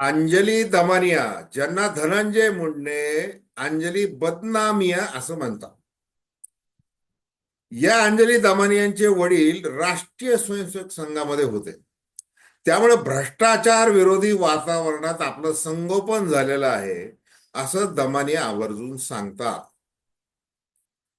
अंजली दमानिया ज्यांना धनंजय मुंडे अंजली बदनामिया असं म्हणतात. या अंजली दमानियांचे वडील राष्ट्रीय स्वयंसेवक संघामध्ये होते. त्यामुळे भ्रष्टाचार विरोधी वातावरणात आपलं संगोपन झालेलं आहे असं दमानिया आवर्जून सांगतात.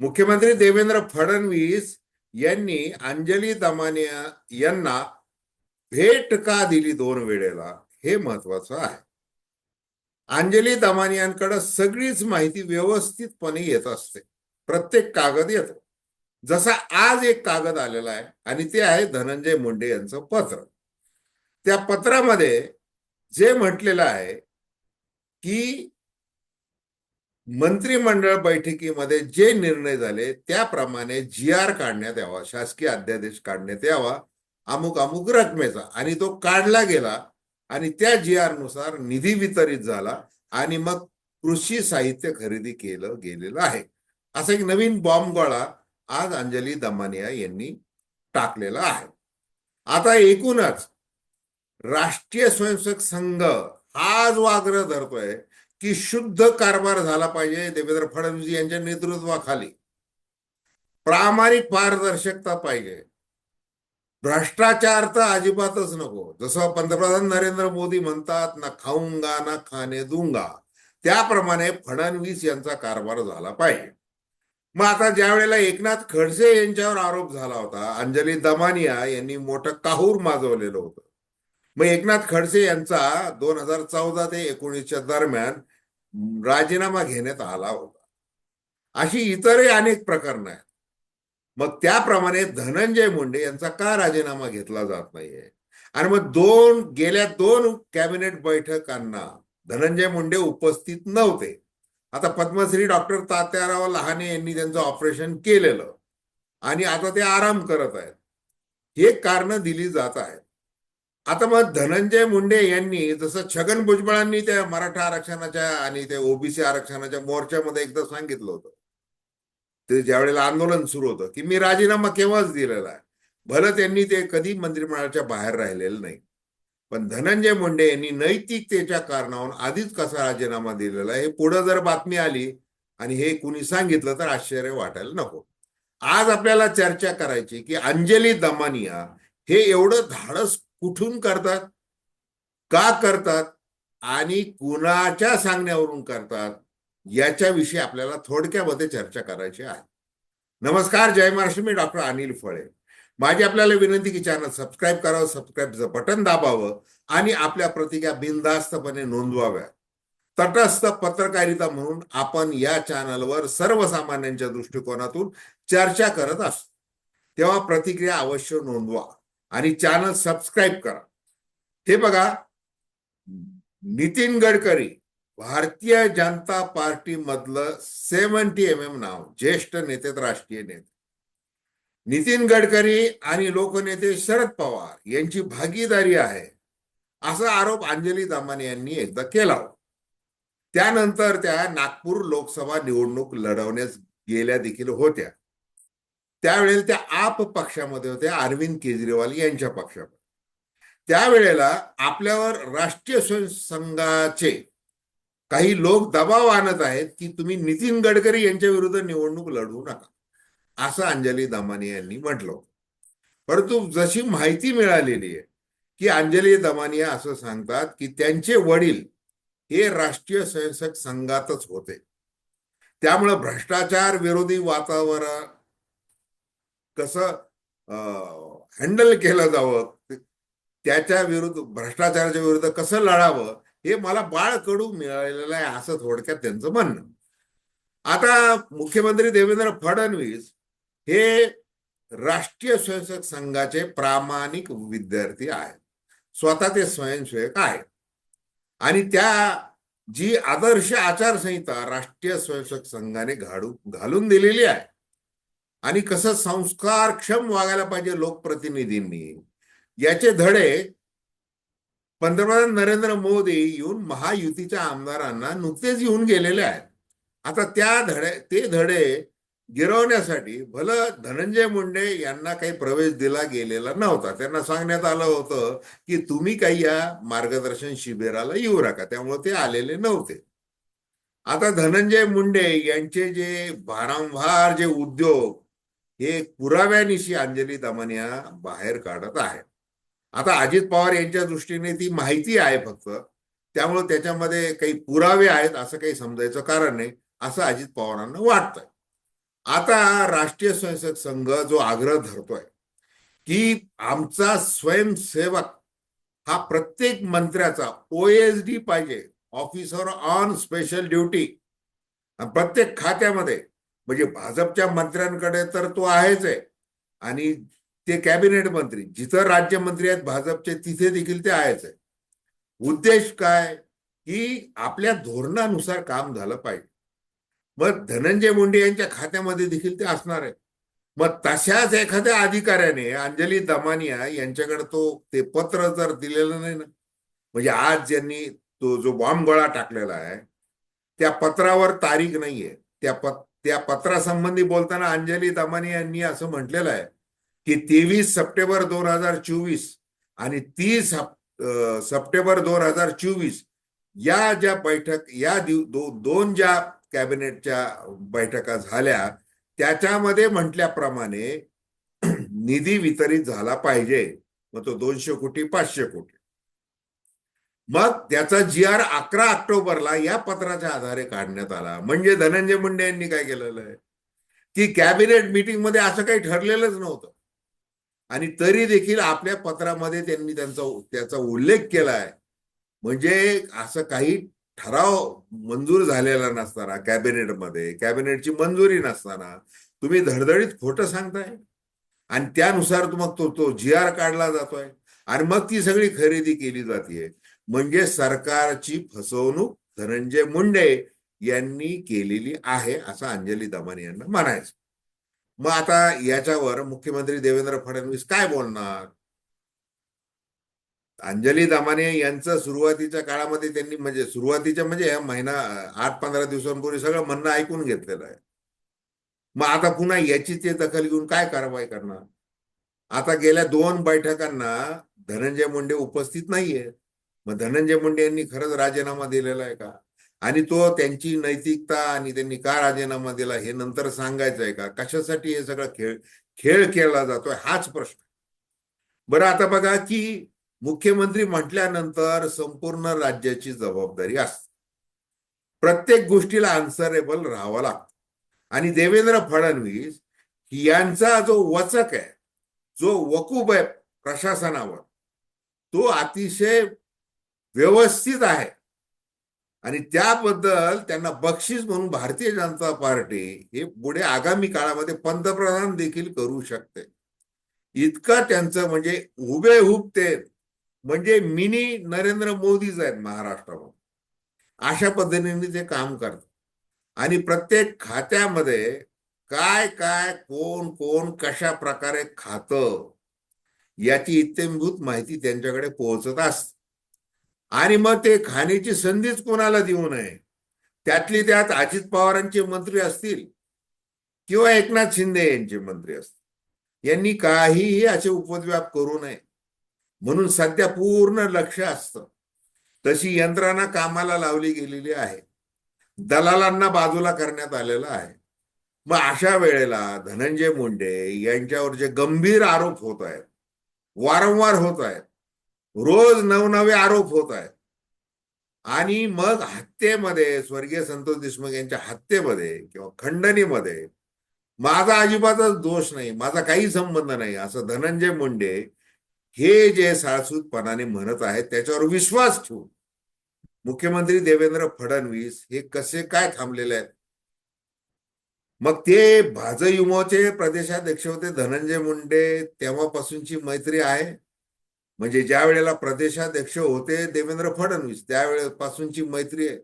मुख्यमंत्री देवेंद्र फडणवीस यांनी अंजली दमानिया यांना भेट का दिली दोन वेळेला? हे महत्वाचं आहे. अंजली दमानियांकडे सगळीच माहिती व्यवस्थितपणे येत असते. प्रत्येक कागद येतो. जसा आज एक कागद आलेला आहे आणि ते आहे धनंजय मुंडे यांचं पत्र. त्या पत्रामध्ये जे म्हटलेलं आहे की मंत्रिमंडळ बैठकीमध्ये जे निर्णय झाले त्याप्रमाणे जी आर काढण्यात यावा शासकीय अध्यादेश काढण्यात यावा अमुक अमुक रकमेचा आणि तो काढला गेला आणि त्या जी आरनुसार निधी वितरित झाला आणि मग कृषी साहित्य खरेदी केलं गेलेलं आहे. असा एक नवीन बॉम्ब गोळा आज अंजली दमानिया यांनी टाकलेला आहे. आता एकूणच राष्ट्रीय स्वयंसेवक संघ हा जो आग्रह धरतोय की शुद्ध कारभार झाला पाहिजे देवेंद्र फडणवीस यांच्या नेतृत्वाखाली. प्रामाणिक पारदर्शकता पाहिजे. भ्रष्टाचार तर अजिबातच नको. जसं पंतप्रधान नरेंद्र मोदी म्हणतात ना खाऊंगा ना खाणे दुंगा. त्याप्रमाणे फडणवीस यांचा कारभार झाला पाहिजे. मग आता ज्या वेळेला एकनाथ खडसे यांच्यावर आरोप झाला होता अंजली दमानिया यांनी मोठं काहूर माजवलेलं होतं. मग एकनाथ खडसे यांचा दोन हजार चौदा ते एकोणीसच्या दरम्यान राजीनामा घेण्यात आला होता. अशी इतरही अनेक प्रकरणं आहेत. मग त्याप्रमाणे धनंजय मुंडे यांचा का राजीनामा घेतला जात नाहीये? आणि मग दोन गेल्या दोन कॅबिनेट बैठकांना धनंजय मुंडे उपस्थित नव्हते. आता पद्मश्री डॉक्टर तात्याराव लहाने यांनी त्यांचं ऑपरेशन केलेलं आणि आता ते आराम करत आहेत. हे कारण दिली जात आहेत. आता मग धनंजय मुंडे यांनी जसं छगन भुजबळांनी त्या मराठा आरक्षणाच्या आणि त्या ओबीसी आरक्षणाच्या मोर्चामध्ये एकदा सांगितलं होतं ते ज्यावेळेला आंदोलन सुरू होतं की मी राजीनामा केव्हाच दिलेला आहे? भलं त्यांनी ते कधी मंत्रिमंडळाच्या बाहेर राहिलेलं नाही. पण धनंजय मुंडे यांनी नैतिकतेच्या कारणावरून आधीच कसा राजीनामा दिलेला हे पुढे जर बातमी आली आणि हे कुणी सांगितलं तर आश्चर्य वाटायला नको. आज आपल्याला चर्चा करायची की अंजली दमानिया हे एवढं धाडस कुठून करतात? का करतात? आणि कुणाच्या सांगण्यावरून करतात? याच्याविषयी आपल्याला थोडक्यामध्ये चर्चा करायची आहे. नमस्कार जय महाराष्ट्र मी डॉक्टर अनिल फळे. माझी आपल्याला विनंती की चॅनल सबस्क्राईब करावं सबस्क्राईबचं बटन दाबावं आणि आपल्या प्रतिक्रिया बिनधास्तपणे नोंदवाव्या तटस्थ पत्रकारिता म्हणून आपण या चॅनलवर सर्वसामान्यांच्या दृष्टिकोनातून चर्चा करत असतो. तेव्हा प्रतिक्रिया अवश्य नोंदवा आणि चॅनल सबस्क्राईब करा. हे बघा नितीन गडकरी भारतीय जनता पार्टी मधलं सेव्हन्टी एम एम नाव ज्येष्ठ नेते राष्ट्रीय नेते. नितीन गडकरी आणि लोकनेते शरद पवार यांची भागीदारी आहे असा आरोप अंजली दामाने यांनी एकदा केला होता. त्यानंतर त्या नागपूर लोकसभा निवडणूक लढवण्यास गेल्या देखील होत्या. त्यावेळेला त्या आप पक्षामध्ये होत्या अरविंद केजरीवाल यांच्या पक्षामध्ये. त्यावेळेला आपल्यावर राष्ट्रीय संघाचे काही लोक दबाव आणत आहेत की तुम्ही नितीन गडकरी यांच्या विरुद्ध निवडणूक लढवू नका. असं अंजली दमानी यांनी म्हटलं परंतु जशी माहिती मिळालेली आहे की अंजली दमानिया असं सांगतात की त्यांचे वडील हे राष्ट्रीय स्वयंसेवक संघातच होते. त्यामुळं भ्रष्टाचार विरोधी वातावरण कसं हँडल केलं जावं त्याच्या विरुद्ध भ्रष्टाचाराच्या विरुद्ध कसं लढावं हे मला बाळ कडू मिळालेलं आहे असं थोडक्यात त्यांचं म्हणणं. आता मुख्यमंत्री देवेंद्र फडणवीस हे राष्ट्रीय स्वयंसेवक संघाचे प्रामाणिक विद्यार्थी आहेत. स्वतः ते स्वयंसेवक आहेत. आणि त्या जी आदर्श आचारसंहिता राष्ट्रीय स्वयंसेवक संघाने घालू घालून दिलेली आहे. आणि कसं संस्कारक्षम वागायला पाहिजे लोकप्रतिनिधींनी याचे धडे पंतप्रधान नरेंद्र मोदी येऊन महायुतीच्या आमदारांना नुकतेच येऊन गेलेले आहेत. आता त्या धडे ते धडे गिरवण्यासाठी भलं धनंजय मुंडे यांना काही प्रवेश दिला गेलेला नव्हता. त्यांना सांगण्यात आलं होतं की तुम्ही काही या मार्गदर्शन शिबिराला येऊ नका. त्यामुळे ते आलेले नव्हते. आता धनंजय मुंडे यांचे जे वारंवार जे उद्योग हे पुराव्यानिशी अंजली दमनिया बाहेर काढत आहेत. आता अजित पवार यांच्या दृष्टीने ती माहिती आहे फक्त. त्यामुळे त्याच्यामध्ये काही पुरावे आहेत असं काही समजायचं कारण नाही असं अजित पवारांना वाटतंय. आता राष्ट्रीय स्वयंसेवक संघ जो आग्रह धरतोय की आमचा स्वयंसेवक हा प्रत्येक मंत्र्याचा ओएसडी पाहिजे ऑफिसर ऑन स्पेशल ड्युटी. प्रत्येक खात्यामध्ये म्हणजे भाजपच्या मंत्र्यांकडे तर तो आहेच आहे. आणि ते कॅबिनेट मंत्री जिथं राज्यमंत्री आहेत भाजपचे तिथे देखील ते आहेच आहे. उद्देश काय? की आपल्या धोरणानुसार काम झालं पाहिजे. मग धनंजय मुंडे यांच्या खात्यामध्ये देखील ते असणार आहे मग तशाच एखाद्या अधिकाऱ्याने अंजली दमानिया यांच्याकडे तो ते पत्र जर दिलेलं नाही ना म्हणजे आज ज्यांनी तो जो बॉम्ब गोळा टाकलेला आहे त्या पत्रावर तारीख नाहीये. त्या पत त्या पत्रासंबंधी बोलताना अंजली दमानी यांनी असं म्हटलेलं आहे की तेवीस सप्टेंबर दोन हजार चोवीस आणि तीस सप्टेंबर दोन हजार चोवीस या ज्या बैठक या दिव दो, दोन ज्या कॅबिनेटच्या बैठका झाल्या त्याच्यामध्ये म्हटल्याप्रमाणे निधी वितरित झाला पाहिजे. मग तो दोनशे कोटी पाचशे कोटी. मग त्याचा जी आर अकरा ऑक्टोबरला या पत्राच्या आधारे काढण्यात आला. म्हणजे धनंजय मुंडे यांनी काय केलेलं आहे? की कॅबिनेट मीटिंगमध्ये असं काही ठरलेलंच नव्हतं. आणि तरी देखील आपल्या पत्रामध्ये त्यांनी त्यांचा त्याचा उल्लेख केला आहे म्हणजे असं काही ठराव मंजूर झालेला नसताना कॅबिनेटमध्ये कॅबिनेटची मंजुरी नसताना तुम्ही धडधडीत खोटं सांगताय. आणि त्यानुसार मग तो तो जी आर काढला जातोय. आणि मग ती सगळी खरेदी केली जाते म्हणजे सरकारची फसवणूक धनंजय मुंडे यांनी केलेली आहे असं अंजली दमानी यांना म्हणायचं. मग आता याच्यावर मुख्यमंत्री देवेंद्र फडणवीस काय बोलणार? अंजली दामाने यांचं सुरुवातीच्या काळामध्ये त्यांनी म्हणजे सुरुवातीच्या म्हणजे महिना आठ पंधरा दिवसांपूर्वी सगळं म्हणणं ऐकून घेतलेलं आहे. मग आता पुन्हा याची ते दखल घेऊन काय कारवाई करणार? आता गेल्या दोन बैठकांना धनंजय मुंडे उपस्थित नाहीये. मग धनंजय मुंडे यांनी खरंच राजीनामा दिलेला आहे का? आणि तो त्यांची नैतिकता आणि त्यांनी का राजीनामा दिला हे नंतर सांगायचं आहे का? कशासाठी हे सगळं खेळ खेळ खेळला जातोय हाच प्रश्न. बरं आता बघा की मुख्यमंत्री म्हटल्यानंतर संपूर्ण राज्याची जबाबदारी असते. प्रत्येक गोष्टीला आन्सरेबल राहावं लागतं. आणि देवेंद्र फडणवीस यांचा जो वचक आहे जो वकूब आहे प्रशासनावर तो अतिशय व्यवस्थित आहे. आणि त्याबद्दल त्यांना बक्षीस म्हणून भारतीय जनता पार्टी हे पुढे आगामी काळामध्ये पंतप्रधान देखील करू शकते. इतकं त्यांचं म्हणजे हुबेहूब ते म्हणजे मिनी नरेंद्र मोदीच आहेत महाराष्ट्रामध्ये. अशा पद्धतीने ते काम करतात. आणि प्रत्येक खात्यामध्ये काय काय कोण कोण कशा प्रकारे खातं याची इत्यंभूत माहिती त्यांच्याकडे पोहोचत असते. आणि मग ते खाण्याची संधीच कोणाला देऊ नये. त्यातली त्यात अजित पवारांचे मंत्री असतील किंवा एकनाथ शिंदे यांचे मंत्री असतील. यांनी काहीही असे उपद्व्याप करू नये. म्हणून सध्या पूर्ण लक्ष असतं. तशी यंत्रणा कामाला लावली गेलेली आहे. दलालांना बाजूला करण्यात आलेलं आहे. मग अशा वेळेला धनंजय मुंडे यांच्यावर जे गंभीर आरोप होत आहेत वारंवार होत आहेत रोज नवनवे आरोप होत आहेत. आणि मग हत्येमध्ये स्वर्गीय संतोष देशमुख यांच्या हत्येमध्ये किंवा खंडणीमध्ये माझा अजिबातच दोष नाही माझा काही संबंध नाही असं धनंजय मुंडे हे जे साळसूतपणाने म्हणत आहेत त्याच्यावर विश्वास ठेवून मुख्यमंत्री देवेंद्र फडणवीस हे कसे काय थांबलेले आहेत? मग ते भाजयुमोचे प्रदेशाध्यक्ष होते धनंजय मुंडे तेव्हापासूनची मैत्री आहे. म्हणजे ज्या वेळेला प्रदेशाध्यक्ष होते देवेंद्र फडणवीस त्यावेळेपासूनची मैत्री आहे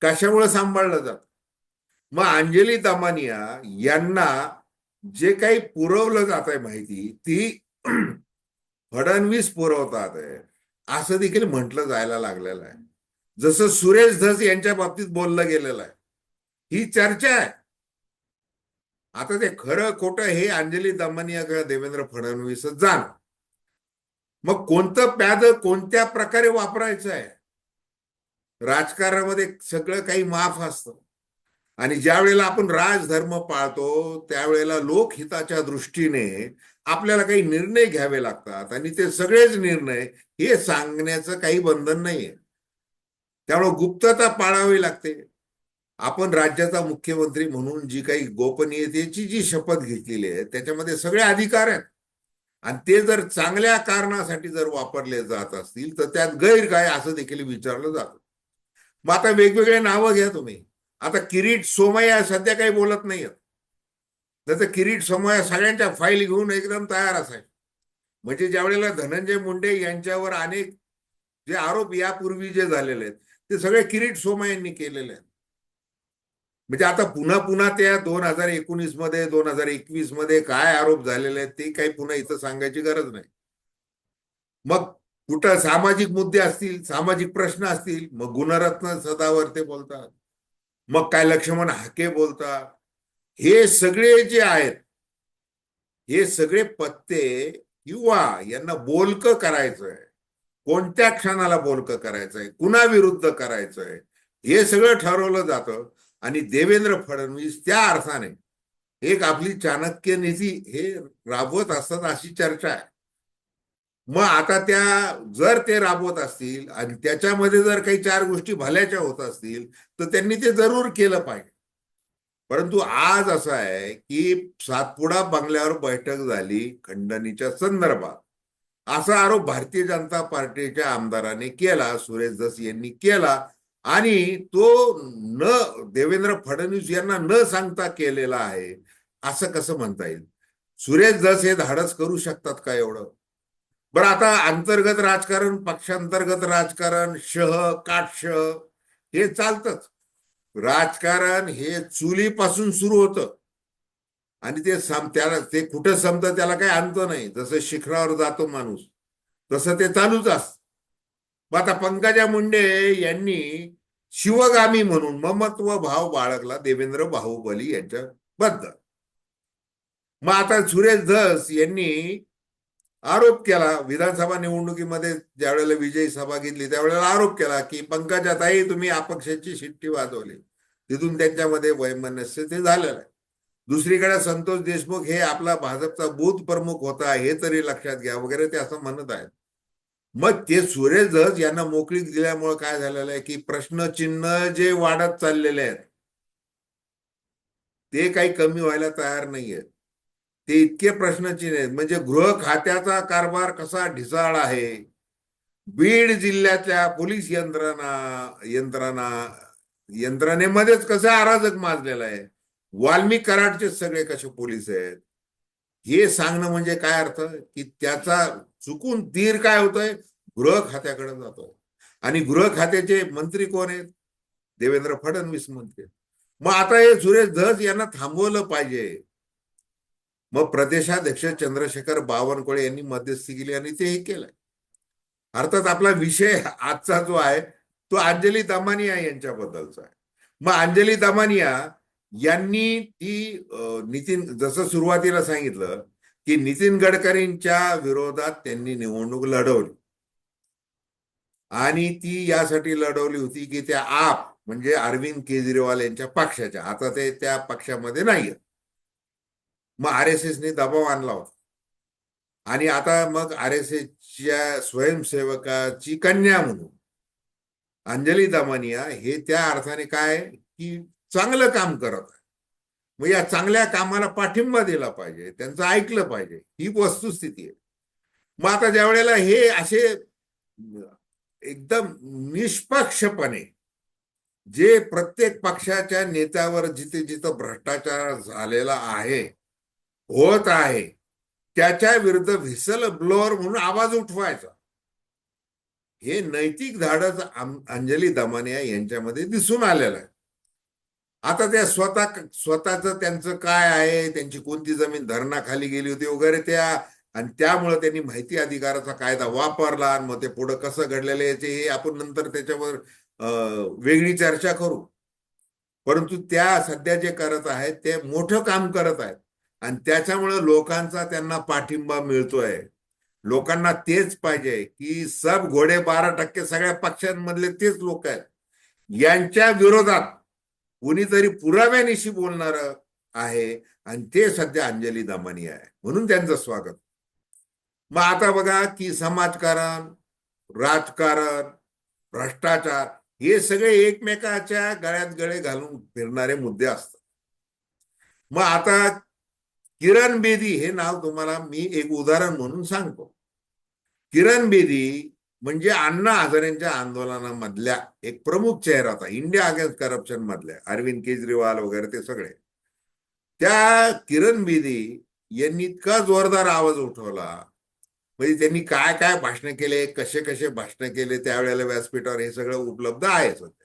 कशामुळे सांभाळलं जात? मग अंजली दमानिया यांना जे काही पुरवलं जात आहे माहिती ती फडणवीस पुरवतात आहे. असं देखील म्हटलं जायला लागलेलं आहे. जसं सुरेश धस यांच्या बाबतीत बोललं गेलेलं आहे. ही चर्चा आहे. आता ते खरं खोटं हे अंजली दमानिया किंवा देवेंद्र फडणवीसच जाण. मग कोणतं प्याद कोणत्या प्रकारे वापरायचं आहे? राजकारणामध्ये सगळं काही माफ असतं. आणि ज्या वेळेला आपण राजधर्म पाळतो त्यावेळेला लोकहिताच्या दृष्टीने आपल्याला काही निर्णय घ्यावे लागतात आणि ते सगळेच निर्णय हे सांगण्याचं काही बंधन नाहीये. त्यामुळे गुप्तता पाळावी लागते. आपण राज्याचा मुख्यमंत्री म्हणून जी काही गोपनीयतेची जी शपथ घेतलेली आहे त्याच्यामध्ये सगळे अधिकार आहेत. आणि ते जर चांगल्या कारणासाठी जर वापरले जात असतील तर त्यात गैर काय असं देखील विचारलं जातं. मग आता वेगवेगळे नावं घ्या तुम्ही. आता किरीट सोमय्या सध्या काही बोलत नाहीयेत. जसं किरीट सोमय्या सगळ्यांच्या फाईल घेऊन एकदम तयार असायचे. म्हणजे ज्या वेळेला धनंजय मुंडे यांच्यावर अनेक जे आरोप यापूर्वी जे झालेले आहेत ते सगळे किरीट सोमय्यांनी केलेले आहेत. म्हणजे आता पुन्हा पुन्हा त्या दोन हजार एकोणीसमध्ये दोन हजार एकवीसमध्ये काय आरोप झालेले आहेत ते काही पुन्हा इथं सांगायची गरज नाही. मग कुठं सामाजिक मुद्दे असतील सामाजिक प्रश्न असतील मग गुणरत्न सदावर ते बोलतात. मग काय लक्ष्मण हाके बोलतात. हे सगळे जे आहेत हे सगळे पत्ते किंवा यांना बोलकं करायचंय. कोणत्या क्षणाला बोलकं करायचंय? कुणाविरुद्ध करायचंय? हे सगळं ठरवलं जातं. आणि देवेंद्र फडणवीस त्या अर्थाने एक आपली चाणक्य नीती हे राबवत असतात अशी चर्चा आहे. मग आता त्या जर ते राबवत असतील आणि त्याच्यामध्ये जर काही चार गोष्टी भल्याच्या होत असतील तर त्यांनी ते जरूर केलं पाहिजे. परंतु आज असं आहे की सातपुडा बंगल्यावर बैठक झाली खंडणीच्या संदर्भात. असा आरोप भारतीय जनता पार्टीच्या आमदाराने केला सुरेश दस यांनी केला आणि तो न देवेंद्र फडणवीस यांना न सांगता केलेला आहे असं कसं म्हणता येईल? सुरेश दस हे धाडस करू शकतात का एवढं? बरं आता अंतर्गत राजकारण पक्षांतर्गत राजकारण शह काटशह हे चालतच. राजकारण हे चुलीपासून सुरू होतं. आणि ते सम त्याला ते कुठं संपतं त्याला काही अंत नाही. जसं शिखरावर जातो माणूस तसं ते चालूच असत. मग आता पंकजा मुंडे यांनी शिवगामी म्हणून ममत्व भाव बाळगला देवेंद्र बाहुबली यांच्याबद्दल. मग आता सुरेश धस यांनी आरोप केला विधानसभा निवडणुकीमध्ये ज्यावेळेला विजयी सभा घेतली त्यावेळेला आरोप केला की पंकजा ताई तुम्ही अपक्षाची शिट्टी वाजवली. तिथून त्यांच्यामध्ये वैमनस्य ते झालेलं आहे. दुसरीकडे संतोष देशमुख हे आपला भाजपचा बूथ प्रमुख होता हे तरी लक्षात घ्या वगैरे ते असं म्हणत आहेत. मग ते सुरेजच यांना मोकळीक दिल्यामुळे काय झालेलं आहे की प्रश्नचिन्ह जे वाढत चाललेले आहेत ते काही कमी व्हायला तयार नाहीयेत. ते इतके प्रश्नचिन्ह आहेत. म्हणजे गृह खात्याचा कारभार कसा ढिसाळ आहे? बीड जिल्ह्यातल्या पोलीस यंत्रणा यंत्रणा यंत्रणेमध्येच कसं अराजक माजलेला आहे? वाल्मी कराडचे सगळे कसे पोलीस आहेत? हे सांगणं म्हणजे काय अर्थ? की त्याचा चुकून तीर काय होतोय? गृह खात्याकडे जातोय. आणि गृह खात्याचे मंत्री कोण आहेत? देवेंद्र फडणवीस मंत्री मग आता हे सुरेश धस यांना थांबवलं पाहिजे. मग प्रदेशाध्यक्ष चंद्रशेखर बावनकुळे यांनी मध्यस्थी केली आणि ते हे केलंय. अर्थात आपला विषय आजचा जो आहे तो अंजली दमानिया यांच्याबद्दलचा आहे. मग अंजली दमानिया यांनी ती नितीन जसं सुरुवातीला सांगितलं की नितीन गडकरींच्या विरोधात त्यांनी निवडणूक लढवली. आणि ती यासाठी लढवली होती की त्या आप म्हणजे अरविंद केजरीवाल यांच्या पक्षाच्या आता ते त्या पक्षामध्ये नाहीये. मग आर एस एसने दबाव आणला होता. आणि आता मग आर एस एसच्या स्वयंसेवकाची कन्या म्हणून अंजली दमानिया हे त्या अर्थाने काय की चांगलं काम करत आहे मग या चांगल्या कामाला पाठिंबा दिला पाहिजे त्यांचं ऐकलं पाहिजे ही वस्तुस्थिती आहे. मग आता ज्या वेळेला हे असे एकदम निष्पक्षपणे जे प्रत्येक पक्षाच्या नेत्यावर जिथे जिथं भ्रष्टाचार झालेला आहे होत आहे त्याच्या विरुद्ध व्हिसल ब्लोअर म्हणून आवाज उठवायचा. हे नैतिक धाडस अंजली दमानिया यांच्यामध्ये दिसून आलेलं आहे. आता त्या स्वतः स्वतःच त्यांचं काय आहे? त्यांची कोणती जमीन धरणाखाली गेली होती वगैरे त्या आणि त्यामुळे त्यांनी माहिती अधिकाराचा कायदा वापरला आणि मग ते पुढे कसं घडलेलं याचे हे आपण नंतर त्याच्यावर वेगळी चर्चा करू. परंतु त्या सध्या जे करत आहेत ते मोठं काम करत आहेत. आणि त्याच्यामुळे लोकांचा त्यांना पाठिंबा मिळतोय. लोकांना तेच पाहिजे की सब घोडे बारा टक्के सगळ्या पक्षांमधले तेच लोक आहेत. यांच्या विरोधात कुणीतरी पुराव्यानिशी बोलणार आहे आणि ते सध्या अंजली दमानी आहे. म्हणून त्यांचं स्वागत. मग आता बघा की समाजकारण राजकारण भ्रष्टाचार हे सगळे एकमेकाच्या गळ्यात गळे घालून फिरणारे मुद्दे असतात. मग आता किरण बेदी हे नाव तुम्हाला मी एक उदाहरण म्हणून सांगतो. किरण बेदी म्हणजे अण्णा हजारेंच्या आंदोलनामधल्या एक प्रमुख चेहरा होता इंडिया अगेन्स्ट करप्शन मधल्या अरविंद केजरीवाल वगैरे ते सगळे. त्या किरण बेदी यांनी इतका जोरदार आवाज उठवला. म्हणजे त्यांनी काय काय भाषण केले कसे कसे भाषण केले त्यावेळेला व्यासपीठावर हे सगळं उपलब्ध आहे सध्या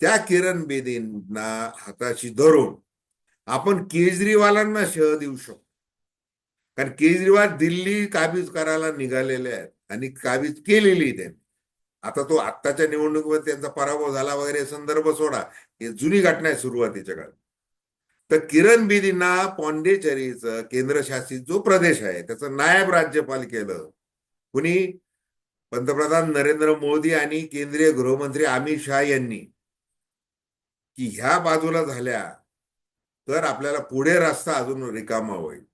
त्या किरण बेदींना हाताशी धरून आपण केजरीवालांना शह देऊ शकतो. कारण केजरीवाल दिल्ली काबीज करायला निघालेले आहेत. आणि काबीज केलेली त्यांनी. आता तो आत्ताच्या निवडणुकीमध्ये त्यांचा पराभव झाला वगैरे संदर्भ सोडा. हे जुनी घटना आहे सुरुवातीच्या काळात. तर किरण बेदींना पॉंडेचेरीचं केंद्रशासित जो प्रदेश आहे त्याचं नायब राज्यपाल केलं. कुणी? पंतप्रधान नरेंद्र मोदी आणि केंद्रीय गृहमंत्री अमित शहा यांनी. की ह्या बाजूला झाल्या तर आपल्याला पुढे रस्ता अजून रिकामा होईल.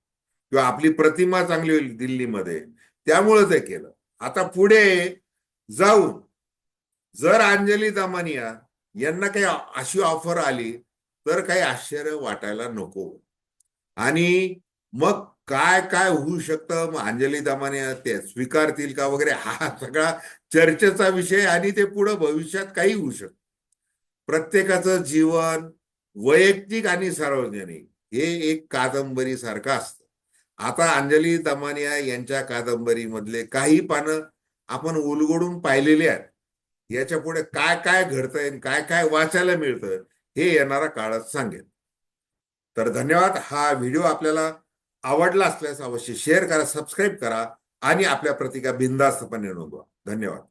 किंवा आपली प्रतिमा चांगली होईल दिल्लीमध्ये. त्यामुळं ते केलं. आता पुढे जाऊन जर अंजली दामानिया यांना काही अशी ऑफर आली तर काही आश्चर्य वाटायला नको. आणि मग काय काय होऊ शकतं? मग अंजली दमानिया ते स्वीकारतील का वगैरे? हा सगळा चर्चेचा विषय आणि ते पुढं भविष्यात काही होऊ शकतं. प्रत्येकाचं जीवन वैयक्तिक आणि सार्वजनिक हे एक कादंबरी सारखं असतं. आता अंजली दमानिया यांच्या कादंबरीमधले काही पानं आपण उलगडून पाहिलेली आहेत. याच्यापुढे काय काय घडतंय काय काय वाचायला मिळतं हे येणारा काळात सांगेल. तर धन्यवाद. हा व्हिडिओ आपल्याला आवडला असल्यास अवश्य शेअर करा सबस्क्राईब करा आणि आपल्या प्रतिका बिंदास्तपणे नोंदवा धन्यवाद.